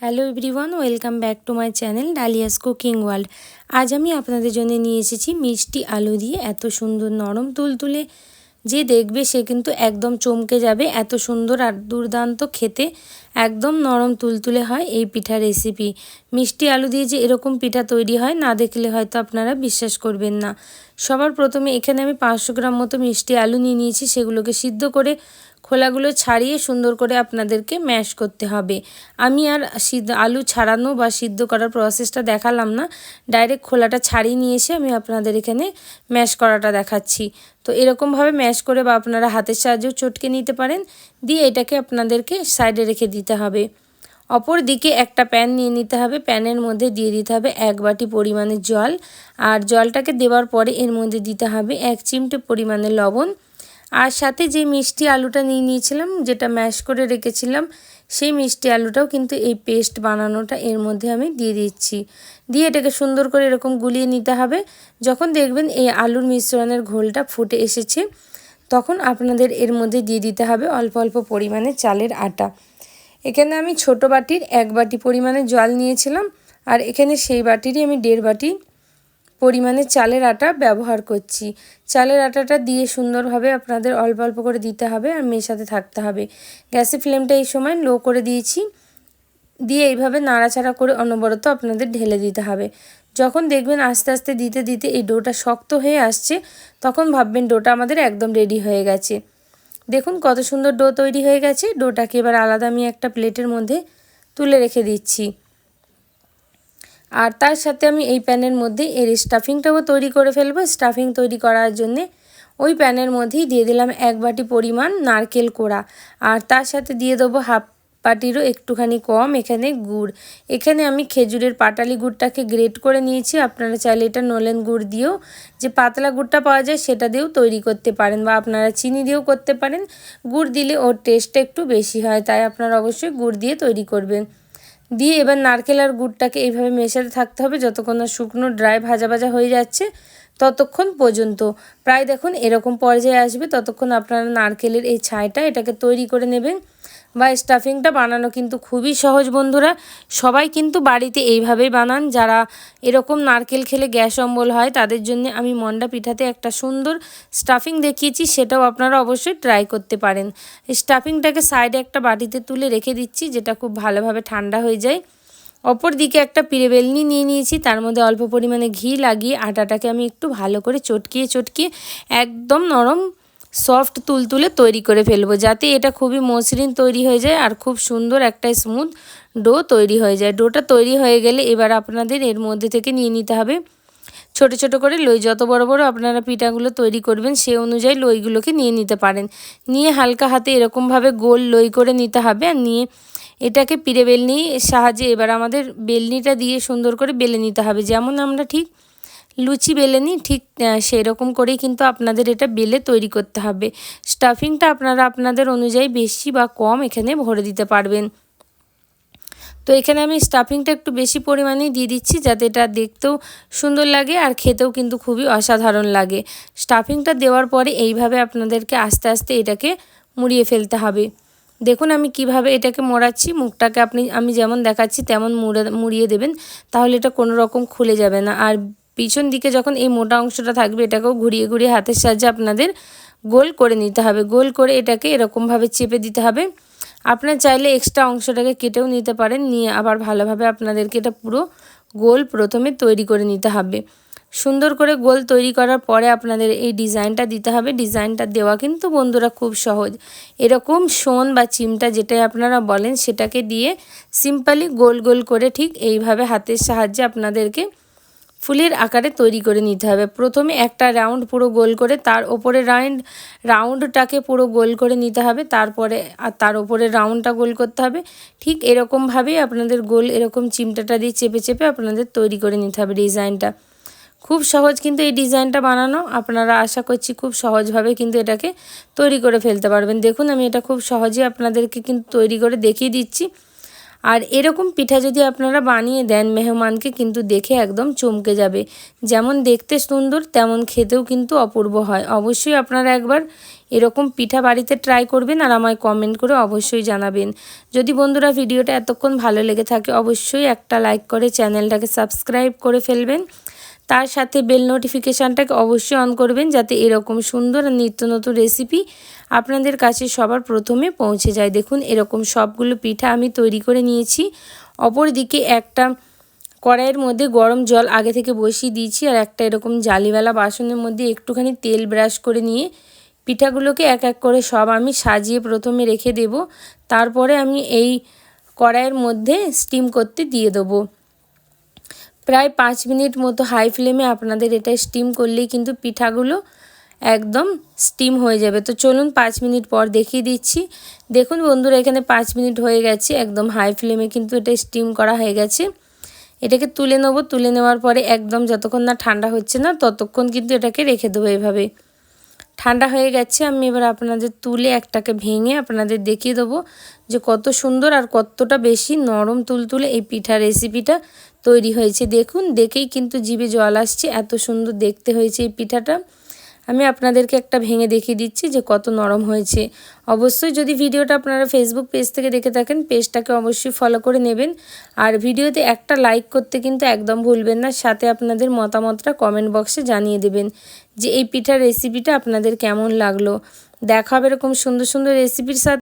Hello everyone welcome back to my channel Dalia's cooking world আজ আমি আপনাদের জন্য নিয়ে এসেছি মিষ্টি আলু দিয়ে এত সুন্দর নরম তুলতুলে। যে দেখবে সে কিন্তু একদম চমকে যাবে, এত সুন্দর আর দুর্দান্ত খেতে। একদম নরম তুলতুলে হয় এই পিঠা রেসিপি মিষ্টি আলু দিয়ে যে এরকম পিঠা তৈরি হয়, না দেখলে হয়তো আপনারা বিশ্বাস করবেন না। সবার প্রথমে এখানে আমি পাঁচশো গ্রাম মতো মিষ্টি আলু নিয়ে নিয়েছি, সেগুলোকে সিদ্ধ করে খোলাগুলো ছাড়িয়ে সুন্দর করে আপনাদেরকে ম্যাশ করতে হবে। আমি আর সিদ্ধ আলু ছাড়ানো বা সিদ্ধ করার প্রসেসটা দেখালাম না। ডাইরেক্ট খোলাটা ছাড়িয়ে নিয়ে এসে আমি আপনাদের এখানে ম্যাশ করাটা দেখাচ্ছি। তো এরকমভাবে ম্যাশ করে বা আপনারা হাতের সাহায্যেও চটকে নিতে পারেন। দিয়ে এটাকে আপনাদেরকে সাইডে রেখে দিতে হবে। অপর দিকে একটা প্যান নিয়ে নিতে হবে। প্যানের মধ্যে দিয়ে দিতে হবে এক বাটি পরিমাণের জল। আর জলটাকে দেওয়ার পরে এর মধ্যে দিতে হবে এক চিমটে পরিমাণে লবণ। আর সাথে যে মিষ্টি আলুটা নিয়ে নিয়েছিলাম, যেটা ম্যাশ করে রেখেছিলাম, সেই মিষ্টি আলুটাও কিন্তু এই পেস্ট বানানোটা এর মধ্যে আমি দিয়ে দিচ্ছি। দিয়ে এটাকে সুন্দর করে এরকম গুলিয়ে নিতে হবে। যখন দেখবেন এই আলুর মিশ্রণের ঘোলটা ফুটে এসেছে, তখন আপনাদের এর মধ্যে দিয়ে দিতে হবে অল্প অল্প পরিমাণে চালের আটা। এখানে আমি ছোট বাটির এক বাটি পরিমাণে জল নিয়েছিলাম, আর এখানে সেই বাটিরই আমি দেড় বাটি পরিমাণে চালের আটা ব্যবহার করছি। চালের আটাটা দিয়ে সুন্দরভাবে আপনাদের অল্প অল্প করে দিতে হবে আর মেশাতে থাকতে হবে। গ্যাসের ফ্লেমটা এই সময় লো করে দিয়েছি। দিয়ে এইভাবে নাড়াচাড়া করে অনবরত আপনাদের ঢেলে দিতে হবে। যখন দেখবেন আস্তে আস্তে দিতে দিতে এই ডোটা শক্ত হয়ে আসছে, তখন ভাববেন ডোটা আমাদের একদম রেডি হয়ে গেছে। দেখুন কত সুন্দর ডো তৈরি হয়ে গেছে। ডোটাকে এবার আলাদা আমি একটা প্লেটের মধ্যে তুলে রেখে দিচ্ছি। আর তার সাথে আমি এই প্যানের মধ্যে এর স্টাফিংটাও তৈরি করে ফেলব। স্টাফিং তৈরি করার জন্যে ওই প্যানের মধ্যেই দিয়ে দিলাম এক বাটি পরিমাণ নারকেল কোড়া। আর তার সাথে দিয়ে দেবো হাফ বাটিরও একটুখানি কম, এখানে গুড়। এখানে আমি খেজুরের পাটালি গুড়টাকে গ্রেট করে নিয়েছি। আপনারা চাইলে এটা নলেন গুড় দিয়েও যে পাতলা গুড়টা পাওয়া যায় সেটা দিয়েও তৈরি করতে পারেন বা আপনারা চিনি দিয়েও করতে পারেন। গুড় দিলে ওর টেস্টটা একটু বেশি হয়, তাই আপনারা অবশ্যই গুড় দিয়ে তৈরি করবেন। দিয়ে এবার নারকেল আর গুড়টাকে এইভাবে মেশাতে থাকতে হবে যতক্ষণ না শুকনো ড্রাই ভাজা ভাজা হয়ে যাচ্ছে ততক্ষণ পর্যন্ত। প্রায় দেখুন এরকম পর্যায়ে আসবে, ততক্ষণ আপনারা নারকেলের এই ছাইটা এটাকে তৈরি করে নেবেন। বা স্টাফিংটা বানানো কিন্তু খুবই সহজ বন্ধুরা। সবাই কিন্তু বাড়িতে এইভাবেই বানান। যারা এরকম নারকেল খেলে গ্যাস অম্বল হয়, তাদের জন্য আমি মন্ডা পিঠাতে একটা সুন্দর স্টাফিং দেখিয়েছি, সেটাও আপনারা অবশ্যই ট্রাই করতে পারেন। স্টাফিংটাকে সাইডে একটা বাটিতে তুলে রেখে দিচ্ছি, যেটা খুব ভালোভাবে ঠান্ডা হয়ে যায়। অপর দিকে একটা পিড়ে বেলনি নিয়ে নিয়েছি, তার মধ্যে অল্প পরিমাণে ঘি লাগিয়ে আটাটাকে আমি একটু ভালো করে চটকিয়ে চটকিয়ে একদম নরম সফট তুলতুলে তৈরি করে ফেলব, যাতে এটা খুবই মসৃণ তৈরি হয়ে যায় আর খুব সুন্দর একটা স্মুথ ডো তৈরি হয়ে যায়। ডোটা তৈরি হয়ে গেলে এবার আপনাদের এর মধ্যে থেকে নিয়ে নিতে হবে ছোট ছোট করে লই, যত বড় বড় আপনারা পিঠাগুলো তৈরি করবেন সে অনুযায়ী লইগুলোকে নিয়ে নিতে পারেন। নিয়ে হালকা হাতে এরকমভাবে গোল লই করে নিতে হবে আর নিয়ে এটাকে পিড়ে বেলনি সাহায্যে এবার আমাদের বেলনিটা দিয়ে সুন্দর করে বেলে নিতে হবে। যেমন আমরা ঠিক লুচি বেলে নিই ঠিক সেই রকম করেই কিন্তু আপনাদের এটা বেলে তৈরি করতে হবে। স্টাফিংটা আপনারা আপনাদের অনুযায়ী বেশি বা কম এখানে ভরে দিতে পারবেন। তো এখানে আমি স্টাফিংটা একটু বেশি পরিমাণেই দিয়ে দিচ্ছি, যাতে এটা দেখতেও সুন্দর লাগে আর খেতেও কিন্তু খুবই অসাধারণ লাগে। স্টাফিংটা দেওয়ার পরে এইভাবে আপনাদেরকে আস্তে আস্তে এটাকে মুড়িয়ে ফেলতে হবে। দেখুন আমি কীভাবে এটাকে মোড়াচ্ছি, মুখটাকে আপনি, আমি যেমন দেখাচ্ছি তেমন মুড়ে, মুড়িয়ে দেবেন, তাহলে এটা কোনো রকম খুলে যাবে না। আর পিছন দিকে যখন এই মোটা অংশটা থাকবে, এটাকেও ঘুরিয়ে ঘুরিয়ে হাতের সাহায্যে আপনাদের গোল করে নিতে হবে। গোল করে এটাকে এরকমভাবে চেপে দিতে হবে। আপনার চাইলে এক্সট্রা অংশটাকে কেটেও নিতে পারেন। নিয়ে আবার ভালোভাবে আপনাদেরকে এটা পুরো গোল প্রথমে তৈরি করে নিতে হবে। সুন্দর করে গোল তৈরি করার পরে আপনাদের এই ডিজাইনটা দিতে হবে। ডিজাইনটা দেওয়া কিন্তু বন্ধুরা খুব সহজ। এরকম সোন বা চিমটা যেটাই আপনারা বলেন, সেটাকে দিয়ে সিম্পলি গোল গোল করে ঠিক এইভাবে হাতের সাহায্যে আপনাদেরকে ফুলের আকারে তৈরি করে নিতে হবে। প্রথমে একটা রাউন্ড পুরো গোল করে তার ওপরে রাউন্ড রাউন্ডটাকে পুরো গোল করে নিতে হবে। তারপরে আর তার ওপরে রাউন্ডটা গোল করতে হবে। ঠিক এরকমভাবেই আপনাদের গোল এরকম চিমটাটা দিয়ে চেপে চেপে আপনাদের তৈরি করে নিতে হবে ডিজাইনটা। খুব সহজ কিন্তু এই ডিজাইনটা বানানো। আপনারা আশা করছি খুব সহজভাবে কিন্তু এটাকে তৈরি করে ফেলতে পারবেন। দেখুন, আমি এটা খুব সহজেই আপনাদেরকে কিন্তু তৈরি করে দেখিয়ে দিচ্ছি। আর এরকম পিঠা যদি আপনারা বানিয়ে দেন, মেহমানকে কিন্তু দেখে একদম চমকে যাবে। যেমন দেখতে সুন্দর, তেমন খেতেও কিন্তু অপূর্ব হয়। অবশ্যই আপনারা একবার এরকম পিঠা বাড়িতে ট্রাই করবেন আর আমায় কমেন্ট করে অবশ্যই জানাবেন। যদি বন্ধুরা ভিডিওটা এতক্ষণ ভালো লেগে থাকে, অবশ্যই একটা লাইক করে চ্যানেলটাকে সাবস্ক্রাইব করে ফেলবেন। তার সাথে বেল নোটিফিকেশানটাকে অবশ্যই অন করবেন যাতে এরকম সুন্দর আর নিত্য নতুন রেসিপি আপনাদের কাছে সবার প্রথমে পৌঁছে যায়। দেখুন, এরকম সবগুলো পিঠা আমি তৈরি করে নিয়েছি। অপরদিকে একটা কড়াইয়ের মধ্যে গরম জল আগে থেকে বসিয়ে দিয়েছি আর একটা এরকম জালিওয়ালা বাসনের মধ্যে একটুখানি তেল ব্রাশ করে নিয়ে পিঠাগুলোকে এক এক করে সব আমি সাজিয়ে প্রথমে রেখে দেব। তারপরে আমি এই কড়াইয়ের মধ্যে স্টিম করতে দিয়ে দেবো। প্রায় পাঁচ মিনিট মতো হাই ফ্লেমে আপনাদের এটা স্টিম করলেই কিন্তু পিঠাগুলো একদম স্টিম হয়ে যাবে। তো চলুন পাঁচ মিনিট পর দেখিয়ে দিচ্ছি। দেখুন বন্ধুরা, এখানে পাঁচ মিনিট হয়ে গেছে, একদম হাই ফ্লেমে কিন্তু এটা স্টিম করা হয়ে গেছে। এটাকে তুলে নেব, তুলে নেওয়ার পরে একদম যতক্ষণ না ঠান্ডা হচ্ছে না, ততক্ষণ কিন্তু এটাকে রেখে দেবো এভাবে। ঠান্ডা হয়ে গেছে, আমি এবার আপনাদের তুলে একটাকে ভেঙে আপনাদের দেখিয়ে দেবো যে কত সুন্দর আর কতটা বেশি নরম তুলতুলে এই পিঠা রেসিপিটা তৈরি হয়েছে। দেখুন, দেখেই কিন্তু জিভে জল আসছে, এত সুন্দর দেখতে হয়েছে এই পিঠাটা। আমি আপনাদেরকে একটা ভেঙে দেখিয়ে দিচ্ছি যে কত নরম হয়েছে। অবশ্যই যদি ভিডিওটা আপনারা ফেসবুক পেজ থেকে দেখে থাকেন পেজটাকে অবশ্যই ফলো করে নেবেন। আর ভিডিওতে একটা লাইক করতে কিন্তু একদম ভুলবেন না, সাথে আপনাদের মতামতটা কমেন্ট বক্সে জানিয়ে দেবেন যে এই পিঠার রেসিপিটা আপনাদের কেমন লাগল। দেখা হবে এরকম সুন্দর সুন্দর রেসিপির সাথে।